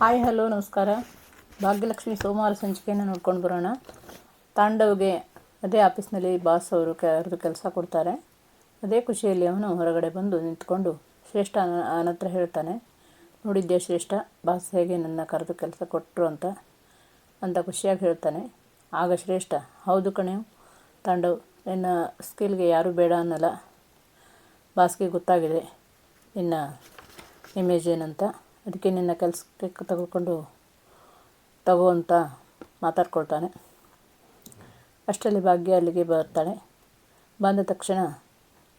Hi, hello, ನಮಸ್ಕಾರ. ಭಾಗ್ಯಲಕ್ಷ್ಮಿ ಸೋಮವಾರ ಸಂಚಿಕೆಯನ್ನು ನೋಡ್ಕೊಂಡು ಬರೋಣ. ತಾಂಡವ್ಗೆ ಅದೇ ಆಫೀಸ್ನಲ್ಲಿ ಬಾಸ್ ಅವರು ಕರೆದು ಕೆಲಸ ಕೊಡ್ತಾರೆ. ಅದೇ ಖುಷಿಯಲ್ಲಿ ಅವನು ಹೊರಗಡೆ ಬಂದು ನಿಂತ್ಕೊಂಡು ಶ್ರೇಷ್ಠ ಅವನ ಹತ್ರ ಹೇಳ್ತಾನೆ ನೋಡಿದ್ದೆ ಶ್ರೇಷ್ಠ? ಬಾಸ್ ಹೇಗೆ ನನ್ನ ಕರೆದು ಕೆಲಸ ಕೊಟ್ಟರು ಅಂತ? ಅಂತ ಖುಷಿಯಾಗಿ ಹೇಳ್ತಾನೆ. ಆಗ ಶ್ರೇಷ್ಠ, ಹೌದು ಕಣೆ. ತಾಂಡವ್, ನಿನ್ನ ಸ್ಕಿಲ್ಗೆ ಯಾರೂ ಬೇಡ ಅನ್ನಲ್ಲ. ಬಾಸ್ಗೆ ಗೊತ್ತಾಗಿದೆ. ನಿನ್ನ ಇಮೇಜ್ ಏನಂತ? ಅದಕ್ಕೆ ನಿನ್ನ ಕೆಲಸಕ್ಕೆ ತಗೊಳ್ಕೊಂಡು ತಗೋ ಅಂತ ಮಾತಾಡ್ಕೊಳ್ತಾನೆ. ಅಷ್ಟರಲ್ಲಿ ಭಾಗ್ಯ ಅಲ್ಲಿಗೆ ಬರ್ತಾಳೆ. ಬಂದ ತಕ್ಷಣ,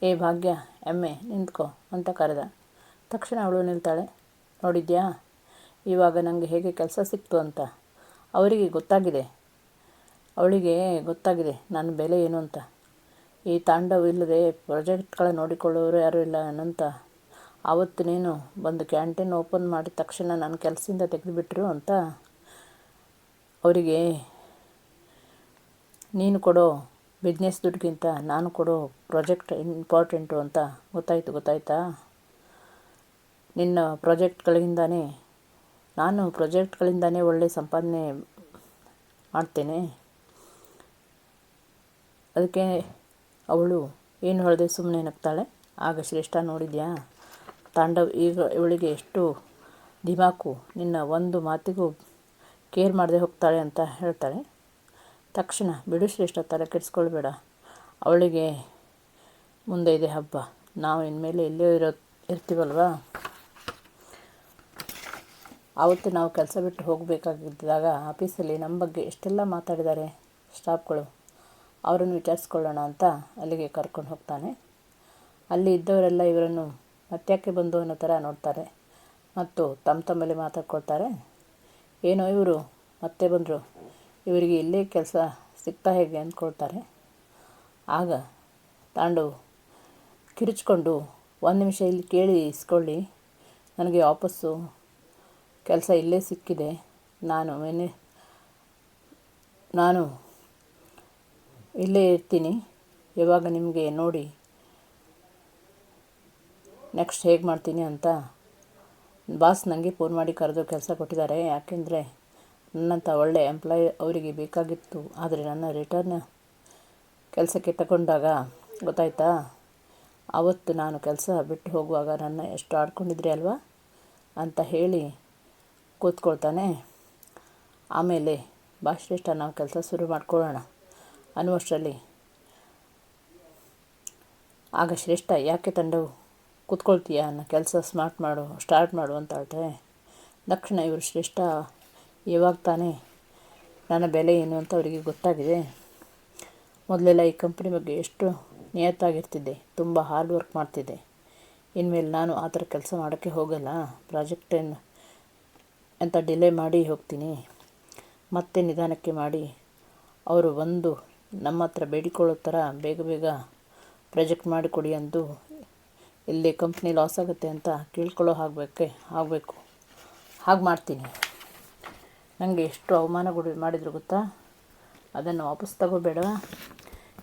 ಏ ಭಾಗ್ಯ, ಎಮ್ಮೆ, ನಿಂತ್ಕೋ ಅಂತ ಕರೆದ. ತಕ್ಷಣ ಅವಳು ನಿಲ್ತಾಳೆ. ನೋಡಿದ್ಯಾ? ಇವಾಗ ನನಗೆ ಹೇಗೆ ಕೆಲಸ ಸಿಕ್ತು ಅಂತ? ಅವರಿಗೆ ಗೊತ್ತಾಗಿದೆ. ಅವಳಿಗೆ ಗೊತ್ತಾಗಿದೆ. ನನ್ನ ಬೆಲೆ ಏನು ಅಂತ? ಈ ತಾಂಡವ ಇಲ್ಲದೆ ಪ್ರಾಜೆಕ್ಟ್ಗಳ ನೋಡಿಕೊಳ್ಳೋರು ಯಾರೂ ಇಲ್ಲ ಅನ್ನಂತ ಆವತ್ತು ನೀನು ಬಂದು ಕ್ಯಾಂಟೀನ್ ಓಪನ್ ಮಾಡಿದ ತಕ್ಷಣ ನನ್ನ ಕೆಲಸದಿಂದ ತೆಗೆದುಬಿಟ್ರು ಅಂತ ಅವರಿಗೆ ನೀನು ಕೊಡೋ ಬಿಸ್ನೆಸ್ ದುಡ್ಡಿಗಿಂತ ನಾನು ಕೊಡೋ ಪ್ರಾಜೆಕ್ಟ್ ಇಂಪಾರ್ಟೆಂಟು ಅಂತ ಗೊತ್ತಾಯಿತು, ಗೊತ್ತಾಯ್ತಾ? ನಿನ್ನ ಪ್ರಾಜೆಕ್ಟ್ಗಳಿಂದಾನೇ ನಾನು ಪ್ರಾಜೆಕ್ಟ್ಗಳಿಂದಾನೇ ಒಳ್ಳೆ ಸಂಪಾದನೆ ಮಾಡ್ತೇನೆ. ಅದಕ್ಕೆ ಅವಳು ಏನು ಹೇಳಿದೆ ಸುಮ್ಮನೆ ನಗ್ತಾಳೆ? ಆಗ ಶ್ರೇಷ್ಠ ನೋಡಿದ್ಯಾ? ತಾಂಡವ್, ಈಗ ಇವಳಿಗೆ ಎಷ್ಟು ದಿಮಾಕು, ನಿನ್ನ ಒಂದು ಮಾತಿಗೂ ಕೇರ್ ಮಾಡದೆ ಹೋಗ್ತಾಳೆ ಅಂತ ಹೇಳ್ತಾಳೆ. ತಕ್ಷಣ, ಬಿಡು ಶ್ರೇಷ್ಠ, ತಲೆ ಕೆಡಿಸ್ಕೊಳ್ಬೇಡ. ಅವಳಿಗೆ ಮುಂದೆ ಇದೆ ಹಬ್ಬ. ನಾವು ಇನ್ಮೇಲೆ ಇಲ್ಲೇ ಇರೋ, ಇರ್ತೀವಲ್ವಾ? ಆವತ್ತು ನಾವು ಕೆಲಸ ಬಿಟ್ಟು ಹೋಗಬೇಕಾಗಿದ್ದಾಗ ಆಫೀಸಲ್ಲಿ ನಮ್ಮ ಬಗ್ಗೆ ಎಷ್ಟೆಲ್ಲ ಮಾತಾಡಿದ್ದಾರೆ ಸ್ಟಾಫ್ಗಳು, ಅವರನ್ನು ವಿಚಾರಿಸ್ಕೊಳ್ಳೋಣ ಅಂತ ಅಲ್ಲಿಗೆ ಕರ್ಕೊಂಡು ಹೋಗ್ತಾನೆ. ಅಲ್ಲಿ ಇದ್ದವರೆಲ್ಲ ಇವರನ್ನು ಮತ್ತ್ಯಾಕೆ ಬಂದು ಅನ್ನೋ ಥರ ನೋಡ್ತಾರೆ. ಮತ್ತು ತಮ್ಮ ತಮ್ಮಲ್ಲಿ ಮಾತಾಡ್ಕೊಳ್ತಾರೆ ಏನೋ ಇವರು ಮತ್ತೆ ಬಂದರು. ಇವರಿಗೆ ಇಲ್ಲೇ ಕೆಲಸ ಸಿಗ್ತಾ ಹೇಗೆ ಅಂದ್ಕೊಳ್ತಾರೆ ಆಗ ತಾಂಡು ಕಿರುಚ್ಕೊಂಡು ಒಂದು ನಿಮಿಷ ಇಲ್ಲಿ ಕೇಳಿ ಇಸ್ಕೊಳ್ಳಿ. ನನಗೆ ವಾಪಸ್ಸು ಕೆಲಸ ಇಲ್ಲೇ ಸಿಕ್ಕಿದೆ. ನಾನು ಮೆನೆ ನಾನು ಇಲ್ಲೇ ಇರ್ತೀನಿ. ಯಾವಾಗ ನಿಮಗೆ ನೋಡಿ ನೆಕ್ಸ್ಟ್ ಹೇಗೆ ಮಾಡ್ತೀನಿ ಅಂತ ಬಾಸ್ ನನಗೆ ಫೋನ್ ಮಾಡಿ ಕರೆದು ಕೆಲಸ ಕೊಟ್ಟಿದ್ದಾರೆ. ಯಾಕೆಂದರೆ ನನ್ನಂಥ ಒಳ್ಳೆ ಎಂಪ್ಲಾಯ್ ಅವರಿಗೆ ಬೇಕಾಗಿತ್ತು. ಆದರೆ ನನ್ನ ರಿಟರ್ನ್ ಕೆಲಸಕ್ಕೆ ತಗೊಂಡಾಗ ಗೊತ್ತಾಯ್ತಾ? ಆವತ್ತು ನಾನು ಕೆಲಸ ಬಿಟ್ಟು ಹೋಗುವಾಗ ನನ್ನ ಎಷ್ಟು ಆಡ್ಕೊಂಡಿದ್ರಿ ಅಲ್ವಾ? ಅಂತ ಹೇಳಿ ಕೂತ್ಕೊಳ್ತಾನೆ. ಆಮೇಲೆ ಬಾ ಶ್ರೇಷ್ಠ ನಾವು ಕೆಲಸ ಶುರು ಮಾಡ್ಕೊಳ್ಳೋಣ ಅನ್ನುವಷ್ಟರಲ್ಲಿ. ಆಗ ಶ್ರೇಷ್ಠ ಯಾಕೆ ತಂಡವು ಕೂತ್ಕೊಳ್ತೀಯ ಅನ್ನೋ ಕೆಲಸ ಸ್ಮಾರ್ಟ್ ಮಾಡು ಸ್ಟಾರ್ಟ್ ಮಾಡು ಅಂತ ಹೇಳ್ತಾರೆ ದಕ್ಷಿಣ ಇವರು ಶ್ರೇಷ್ಠ ಇವಾಗ ತಾನೇ ನನ್ನ ಬೆಲೆ ಏನು ಅಂತ ಅವರಿಗೆ ಗೊತ್ತಾಗಿದೆ. ಮೊದಲೆಲ್ಲ ಈ ಕಂಪ್ನಿ ಬಗ್ಗೆ ಎಷ್ಟು ನಿಯತ್ತಾಗಿರ್ತಿದ್ದೆ, ತುಂಬ ಹಾರ್ಡ್ ವರ್ಕ್ ಮಾಡ್ತಿದ್ದೆ. ಇನ್ಮೇಲೆ ನಾನು ಆ ಥರ ಕೆಲಸ ಮಾಡೋಕ್ಕೆ ಹೋಗಲ್ಲ ಪ್ರಾಜೆಕ್ಟನ್ನು ಅಂತ ಡಿಲೇ ಮಾಡಿ ಹೋಗ್ತೀನಿ. ಮತ್ತೆ ನಿಧಾನಕ್ಕೆ ಮಾಡಿ. ಅವರು ಬಂದು ನಮ್ಮ ಹತ್ರ ಬೇಡಿಕೊಳ್ಳೋ ಥರ ಬೇಗ ಬೇಗ ಪ್ರಾಜೆಕ್ಟ್ ಮಾಡಿಕೊಡಿ ಅಂದು ಇಲ್ಲಿ ಕಂಪ್ನಿ ಲಾಸ್ ಆಗುತ್ತೆ ಅಂತ ಕೇಳ್ಕೊಳ್ಳೋ ಆಗಬೇಕೆ ಆಗಬೇಕು. ಹಾಗೆ ಮಾಡ್ತೀನಿ. ನನಗೆ ಎಷ್ಟು ಅವಮಾನಗಳು ಮಾಡಿದ್ರು ಗೊತ್ತಾ? ಅದನ್ನು ವಾಪಸ್ ತಗೋಬೇಡ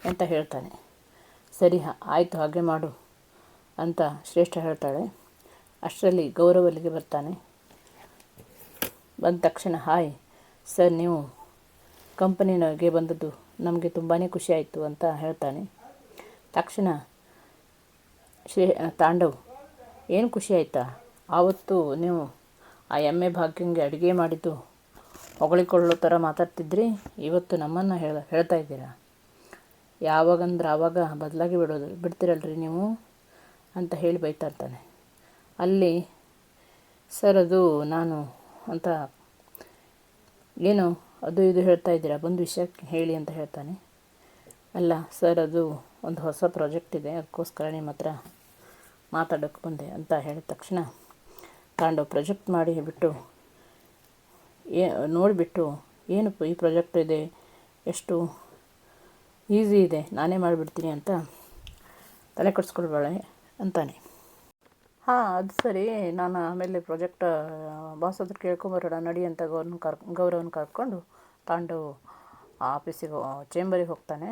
ಅಂತ ಹೇಳ್ತಾನೆ. ಸರಿ ಆಯಿತು, ಹಾಗೆ ಮಾಡು ಅಂತ ಶ್ರೇಷ್ಠ ಹೇಳ್ತಾಳೆ. ಅಷ್ಟರಲ್ಲಿ ಗೌರವಲ್ಲಿಗೆ ಬರ್ತಾನೆ. ಬಂದ ತಕ್ಷಣ, ಹಾಯ್, ಸರ್, ನೀವು ಕಂಪನಿನಾಗೆ ಬಂದದ್ದು ನಮಗೆ ತುಂಬಾ ಖುಷಿ ಆಯಿತು ಅಂತ ಹೇಳ್ತಾನೆ. ತಕ್ಷಣ ಶ್ರೇ ತಾಂಡವ್, ಏನು ಖುಷಿ ಆಯಿತಾ? ಆವತ್ತು ನೀವು ಆ ಎಮ್ಮೆ ಭಾಗ್ಯಂಗೆ ಅಡುಗೆ ಮಾಡಿದ್ದು ಹೊಗಳಿಕೊಳ್ಳೋ ಥರ ಮಾತಾಡ್ತಿದ್ರಿ. ಇವತ್ತು ನಮ್ಮನ್ನು ಹೇಳ, ಹೇಳ್ತಾ ಇದ್ದೀರಾ? ಯಾವಾಗಂದ್ರೆ ಆವಾಗ ಬದಲಾಗಿ ಬಿಡೋದು, ಬಿಡ್ತಿರಲ್ರಿ ನೀವು ಅಂತ ಹೇಳಿ ಬೈತಾ ಇರ್ತಾನೆ. ಅಲ್ಲಿ, ಸರ್, ಅದು ನಾನು ಅಂತ ಏನು, ಅದು ಇದು ಹೇಳ್ತಾ ಇದ್ದೀರಾ? ಬಂದು ವಿಷಯ ಹೇಳಿ ಅಂತ ಹೇಳ್ತಾನೆ. ಅಲ್ಲ, ಸರ್, ಅದು ಒಂದು ಹೊಸ ಪ್ರಾಜೆಕ್ಟ್ ಇದೆ, ಅದಕ್ಕೋಸ್ಕರ ನಿಮ್ಮ ಹತ್ರ ಮಾತಾಡೋಕ್ಕೆ ಬಂದೆ ಅಂತ ಹೇಳಿದ ತಕ್ಷಣ ತಗೊಂಡು ಪ್ರಾಜೆಕ್ಟ್ ಮಾಡಿ ಬಿಟ್ಟು ಏ, ನೋಡಿಬಿಟ್ಟು ಏನು ಈ ಪ್ರಾಜೆಕ್ಟ್ ಇದೆ, ಎಷ್ಟು ಈಸಿ ಇದೆ, ನಾನೇ ಮಾಡಿಬಿಡ್ತೀನಿ ಅಂತ ತಲೆ ಕೆಡಿಸ್ಕೊಳ್ಬೇಳೆ ಅಂತಾನೆ. ಹಾಂ, ಅದು ಸರಿ. ನಾನು ಆಮೇಲೆ ಪ್ರಾಜೆಕ್ಟ್ ಬಾಸ್ ಹತ್ರ ಕೇಳ್ಕೊಂಬರೋಣ, ನಡಿ ಅಂತ ಗೌರವನ ಕರ್, ಗೌರವನ ಕರ್ಕೊಂಡು ತಾಂಡು ಆಫೀಸಿಗೆ ಚೇಂಬರಿಗೆ ಹೋಗ್ತಾನೆ.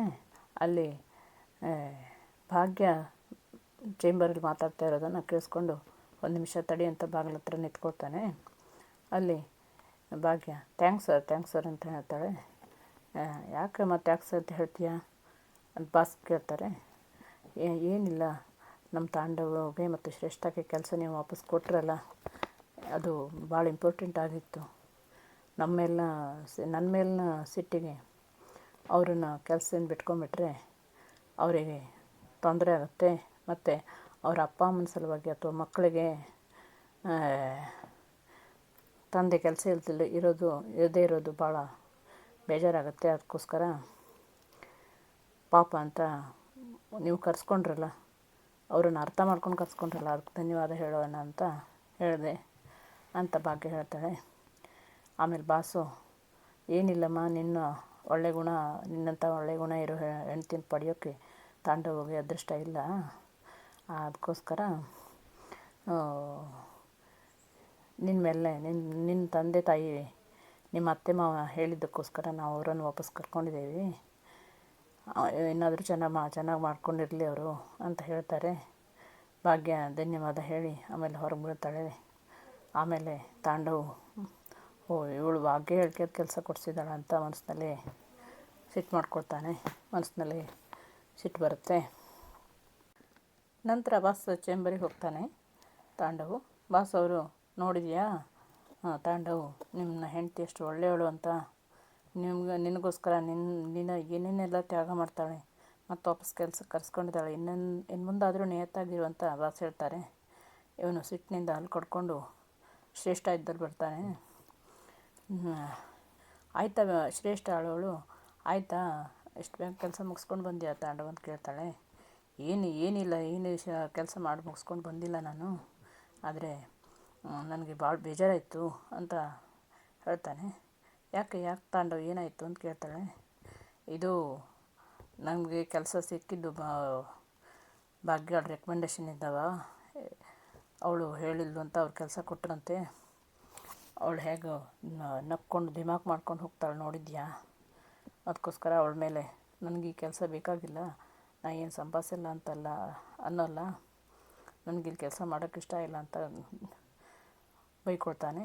ಅಲ್ಲಿ ಭಾಗ್ಯ ಚೇಂಬರಲ್ಲಿ ಮಾತಾಡ್ತಾ ಇರೋದನ್ನು ಕೇಳಿಸ್ಕೊಂಡು ಒಂದು ನಿಮಿಷ ತಡಿ ಅಂತ ಬಾಗಿಲ ಹತ್ರ ನಿಂತ್ಕೊಳ್ತಾನೆ. ಅಲ್ಲಿ ಭಾಗ್ಯ ಥ್ಯಾಂಕ್ಸ್ ಸರ್ ಥ್ಯಾಂಕ್ಸ್ ಸರ್ ಅಂತ ಹೇಳ್ತಾಳೆ. ಯಾಕೆ ಮತ್ತೆ ಥ್ಯಾಂಕ್ಸ್ ಅಂತ ಹೇಳ್ತೀಯ? ಅಂತ ಬಾಸ್ ಕೇಳ್ತಾರೆ. ಏನಿಲ್ಲ. ನಮ್ಮ ತಾಂಡವಗೆ ಮತ್ತು ಶ್ರೇಷ್ಠಕ್ಕೆ ಕೆಲಸ ನೀವು ವಾಪಸ್ ಕೊಟ್ರಲ್ಲ, ಅದು ಭಾಳ ಇಂಪಾರ್ಟೆಂಟ್ ಆಗಿತ್ತು. ನಮ್ಮ ಮೇಲಿನ ನನ್ನ ಮೇಲಿನ ಸಿಟ್ಟಿಗೆ ಅವ್ರನ್ನ ಕೆಲಸದಿಂದ ಬಿಟ್ಕೊಂಡ್ಬಿಟ್ರೆ ಅವರಿಗೆ ತೊಂದರೆ ಆಗುತ್ತೆ. ಮತ್ತು ಅವರ ಅಪ್ಪ ಅಮ್ಮನ ಸಲುವಾಗಿ ಅಥವಾ ಮಕ್ಕಳಿಗೆ ತಂದೆ ಕೆಲಸ ಇಲ್ದಿಲ್ಲ, ಇರೋದು, ಇರದೇ ಇರೋದು ಭಾಳ ಬೇಜಾರಾಗುತ್ತೆ. ಅದಕ್ಕೋಸ್ಕರ ಪಾಪ ಅಂತ ನೀವು ಕರ್ಸ್ಕೊಂಡ್ರಲ್ಲ, ಅವ್ರನ್ನ ಅರ್ಥ ಮಾಡ್ಕೊಂಡು ಕರ್ಸ್ಕೊಂಡ್ರಲ್ಲ, ಅದಕ್ಕೆ ಧನ್ಯವಾದ ಹೇಳೋಣ ಅಂತ ಹೇಳಿದೆ, ಅಂತ ಭಾಗ್ಯ ಹೇಳ್ತಾಳೆ. ಆಮೇಲೆ ಬಾಸು, ಏನಿಲ್ಲಮ್ಮ, ನಿನ್ನ ಒಳ್ಳೆ ಗುಣ, ನಿನ್ನಂಥ ಒಳ್ಳೆ ಗುಣ ಇರೋ ಹೆಣ್ತಿನ ಪಡೆಯೋಕ್ಕೆ ತಾಂಡವಗೆ ಅದೃಷ್ಟ ಇಲ್ಲ. ಅದಕ್ಕೋಸ್ಕರ ನಿನ್ನ ಮೇಲೆ ನಿನ್ನ ನಿನ್ನ ತಂದೆ ತಾಯಿ, ನಿಮ್ಮ ಅತ್ತೆ ಮಾವ ಹೇಳಿದ್ದಕ್ಕೋಸ್ಕರ ನಾವು ಅವರನ್ನು ವಾಪಸ್ ಕರ್ಕೊಂಡಿದ್ದೀವಿ. ಏನಾದರೂ ಚೆನ್ನಾಗಿ ಮಾ ಚೆನ್ನಾಗಿ ಮಾಡ್ಕೊಂಡಿರಲಿ ಅವರು ಅಂತ ಹೇಳ್ತಾರೆ. ಭಾಗ್ಯ, ಧನ್ಯವಾದ ಹೇಳಿ. ಆಮೇಲೆ ಹೊರಗೆ ಬೀಳ್ತಾಳೆ. ಆಮೇಲೆ ತಾಂಡವು, ಓ, ಇವಳು ಭಾಗ್ಯ ಹೇಳ್ಕೆ ಕೆಲಸ ಕೊಡಿಸಿದಾಳ ಅಂತ ಮನಸ್ಸಿನಲ್ಲಿ ಸಿಟ್ಟು ಮಾಡ್ಕೊಳ್ತಾನೆ. ಮನಸ್ಸಿನಲ್ಲಿ ಸಿಟ್ಟು ಬರುತ್ತೆ. ನಂತರ ಬಾಸ್ ಚೇಂಬರಿಗೆ ಹೋಗ್ತಾನೆ. ತಾಂಡವು, ಬಾಸ್ ಅವರು ನೋಡಿದೆಯಾ? ತಾಂಡವು ನಿಮ್ಮನ್ನ ಹೆಂಡತಿ ಎಷ್ಟು ಒಳ್ಳೆಯವಳು ಅಂತ. ನಿಮ್ಗೆ, ನಿನಗೋಸ್ಕರ ನಿನ್ನ ನಿನ್ನ ಏನೇನೆಲ್ಲ ತ್ಯಾಗ ಮಾಡ್ತಾಳೆ ಮತ್ತು ವಾಪಸ್ ಕೆಲಸಕ್ಕೆ ಕರೆಸ್ಕೊಂಡಿದ್ದಾಳೆ ಇನ್ನೊಂದು ಇನ್ನು ಮುಂದಾದರೂ ನೇತಾಗಿರು ಅಂತ ಬಾಸ್ ಹೇಳ್ತಾರೆ. ಇವನು ಸಿಟ್ಟಿನಿಂದ ಅಲ್ಲಿ ಕೊಡ್ಕೊಂಡು ಶ್ರೇಷ್ಠ ಇದ್ದಲ್ಲಿ ಬರ್ತಾನೆ. ಆಯ್ತಾ ಶ್ರೇಷ್ಠ ಆಳವಳು ಆಯಿತಾ? ಎಷ್ಟು ಬೇಗ ಕೆಲಸ ಮುಗಿಸ್ಕೊಂಡು ಬಂದ್ಯಾ ತಾಂಡವ್ ಅಂತ ಕೇಳ್ತಾಳೆ. ಏನು ಏನಿಲ್ಲ, ಏನು ಕೆಲಸ ಮಾಡಿ ಮುಗಿಸ್ಕೊಂಡು ಬಂದಿಲ್ಲ ನಾನು. ಆದರೆ ನನಗೆ ಭಾಳ ಬೇಜಾರಾಯಿತು ಅಂತ ಹೇಳ್ತಾನೆ. ಯಾಕೆ ಯಾಕೆ ತಾಂಡವ್ ಏನಾಯಿತು ಅಂತ ಕೇಳ್ತಾಳೆ. ಇದು ನಮಗೆ ಕೆಲಸ ಸಿಕ್ಕಿದ್ದು ಬಾ ಭಾಗ್ಯ ರೆಕಮೆಂಡೇಶನ್ ಇದ್ದಾವ. ಅವಳು ಹೇಳಿದ್ಲು ಅಂತ ಅವ್ರು ಕೆಲಸ ಕೊಟ್ಟರಂತೆ ಅವಳು ಹೇಗೆ ನಕ್ಕೊಂಡು ದಿಮಾಕ್ ಮಾಡ್ಕೊಂಡು ಹೋಗ್ತಾಳೆ ನೋಡಿದ್ಯಾ? ಅದಕ್ಕೋಸ್ಕರ ಅವಳ ಮೇಲೆ ನನಗೆ ಈ ಕೆಲಸ ಬೇಕಾಗಿಲ್ಲ. ನಾ ಏನು ಸಂಪಾದಿಸಿಲ್ಲ ಅಂತಲ್ಲ ಅನ್ನೋಲ್ಲ. ನನಗೆ ಇಲ್ಲಿ ಕೆಲಸ ಮಾಡೋಕ್ಕೆ ಇಷ್ಟ ಇಲ್ಲ ಅಂತ ಬೈಕೊಳ್ತಾನೆ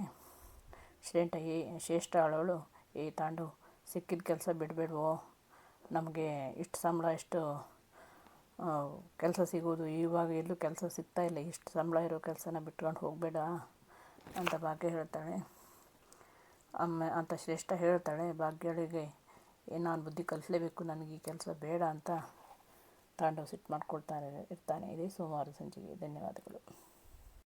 ಶ್ರೇಷ್ಠ ಈ ಶ್ರೇಷ್ಠ ಆಳವಳು ಏ ತಾಂಡು, ಸಿಕ್ಕಿದ ಕೆಲಸ ಬಿಡಬೇಡವೋ. ನಮಗೆ ಇಷ್ಟು ಸಂಬಳ, ಇಷ್ಟು ಕೆಲಸ ಸಿಗೋದು. ಇವಾಗ ಎಲ್ಲೂ ಕೆಲಸ ಸಿಗ್ತಾ ಇಲ್ಲ. ಇಷ್ಟು ಸಂಬಳ ಇರೋ ಕೆಲಸನ ಬಿಟ್ಕೊಂಡು ಹೋಗಬೇಡ ಅಂತ ಭಾಗ್ಯ ಹೇಳ್ತಾಳೆ. ಅಮ್ಮ, ಅಂತ ಶ್ರೇಷ್ಠ ಹೇಳ್ತಾಳೆ. ಭಾಗ್ಯಳಿಗೆ ಏನು ನಾನು ಬುದ್ಧಿ ಕಲಿಸಲೇಬೇಕು ನನಗೆ ಈ ಕೆಲಸ ಬೇಡ ಅಂತ. ತಾಂಡವ್ ಸಿಟ್ಟು ಮಾಡ್ಕೊಳ್ತಾನೆ ಇರ್ತಾನೆ. ಇದೇ ಸೋಮವಾರ ಸಂಜೆಗೆ. ಧನ್ಯವಾದಗಳು.